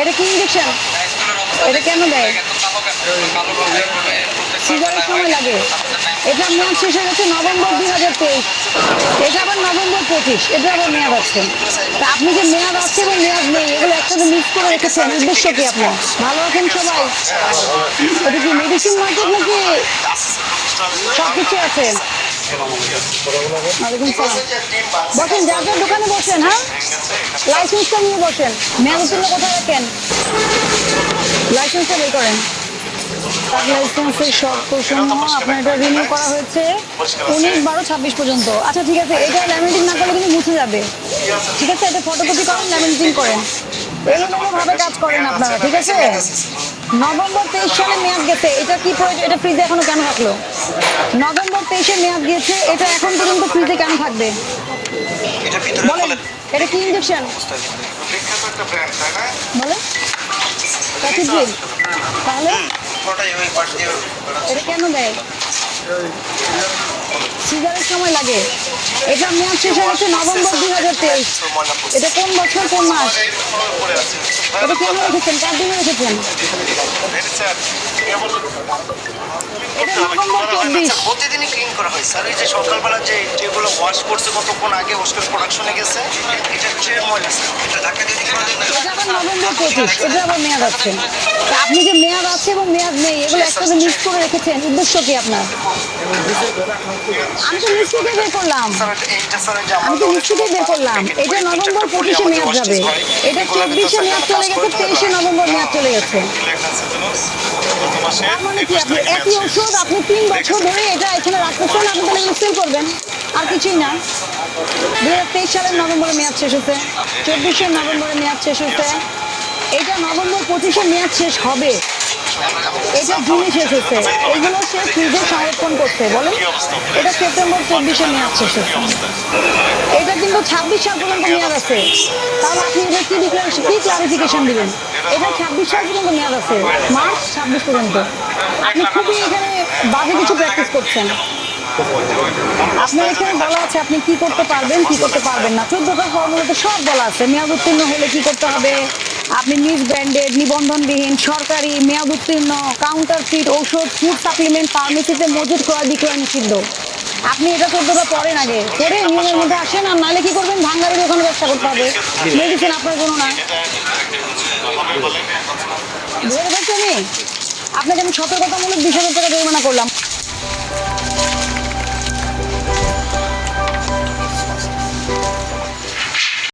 এটা কি ইঞ্জেকশন এটা কেন দেয়? সিজারের সময় লাগে। এটা মেয়াদ শেষ হয়ে গেছে, নভেম্বর দুই হাজার তেইশ। এটা আবার নভেম্বর পঁচিশ, এটা আবার মেয়াদ আছে তা আপনি যে মেয়াদ আছে এবং মেয়াদ নেই, এগুলো একসাথে মিক্স করে রেখেছেন, উদ্দেশ্য কি আপনার? ভালো আছেন সবাই? এটা কি মেডিসিন মার্কেট নাকি সব কিছু আছে? বসেন, যার যার দোকানে বসেন হ্যাঁ? লাইসেন্সটা নিয়ে বসেন। মেয়াদ উত্তীর্ণ কোথায় রাখেন লাইসেন্সটা বের করেন। তার লাইসেন্সের আপনার এটা করা হয়েছে উনিশ বারো ছাব্বিশ পর্যন্ত। আচ্ছা ঠিক আছে, এটা ল্যামিনেটিং না করলে কিন্তু মুছে যাবে। ঠিক আছে, এটা ফটোকপি করেন ল্যামিনেটিং করেন। এলোমেলোভাবে কাজ করেন আপনারা ঠিক আছে? নভেম্বর তেইশ সালে মেয়াদ গেছে এটা কি প্রয়োজন? এটা ফ্রিজে এখনও কেন থাকল নভেম্বর তেইশে মেয়াদ গিয়েছে এটা এখন পর্যন্ত ফ্রিজে কেন থাকবে? বলেন এটা কি ইঞ্জেকশন বলে তাহলে। এটা কেন দেয়? সিজারের সময় লাগে। এটা মেয়াদ শেষ হয়ে গেছে নভেম্বর দুই হাজার তেইশ। এটা কোন বছর, কোন মাস। এটা কেন রেখেছেন কার দিনে রেখেছেন। এটা প্রতিদিনই ক্লিন করা হয়, স্যার। যে সকালবেলা যে যেগুলো ওয়াশ কতক্ষণ আগে করে প্রোডাকশনে এটা পঁচিশ এটা আবার মেয়াদ আছে। আপনি যে মেয়াদ আছে এবং মেয়াদ নেই এগুলো একসাথে মিক্স করে রেখেছেন উদ্দেশ্য কি আপনার? আমি তো মিক্স থেকে বের করলাম। স্যার এটা- এইটা স্যার এই যে আমি তো মিক্স থেকে বের করলাম। এটা নভেম্বর পঁচিশে মেয়াদ যাবে। এটা চব্বিশে মেয়াদ চলে গেছে তেইশে নভেম্বর মেয়াদ চলে গেছে। তার মানে কি আপনি একই ওষুধ আপনি তিন বছর ধরে এটা এখানে রাখতেছেন আপনি তাহলে সেল করবেন। আর কিছুই না। দু হাজার তেইশ সালের নভেম্বরে মেয়াদ শেষ হচ্ছে চব্বিশে নভেম্বরে মেয়াদ শেষ হচ্ছে এটা নভেম্বর পঁচিশে মেয়াদ শেষ হবে। এটা জুনে শেষ হচ্ছে। এগুলো সে ফ্রিজে সংরক্ষণ করছে, বলেন। এটা সেপ্টেম্বর চব্বিশে মেয়াদ শেষ হচ্ছে। এটা কিন্তু ছাব্বিশ সাল পর্যন্ত মেয়াদ আছে। তাহলে আপনি এটা কি ডিক্লারেশন কি ক্লারিফিকেশন দিবেন এটা ছাব্বিশ সাল পর্যন্ত মেয়াদ আছে। মার্চ ছাব্বিশ পর্যন্ত। আপনি খুবই এখানে বাজে কিছু প্র্যাকটিস করছেন। আপনার এখানে বলা আছে আপনি কি করতে পারবেন, কি করতে পারবেন না। চোদ্দটা ফর্মুলাতে সব বলা আছে। মেয়াদ উত্তীর্ণ হলে কি করতে হবে? আপনি নিজ ব্র্যান্ডেড নিবন্ধনবিহীন সরকারি মেয়াদ উত্তীর্ণ কাউন্টার ফিট ঔষধ ফুড সাপ্লিমেন্ট ফার্মেসিতে মজুদ করা বিক্রয় নিষিদ্ধ। আপনি এটা চোদ্দটা পড়েন আগে। পড়ে নিয়মের মধ্যে আসেন আর নাহলে কি করবেন? ভাঙ্গারি দোকানে ব্যবসা করতে হবে। মেডিসিন আপনার কোনো না। পারছি আমি। আপনাকে আমি সতর্কতামূলক হাজার টাকা জরিমানা করলাম।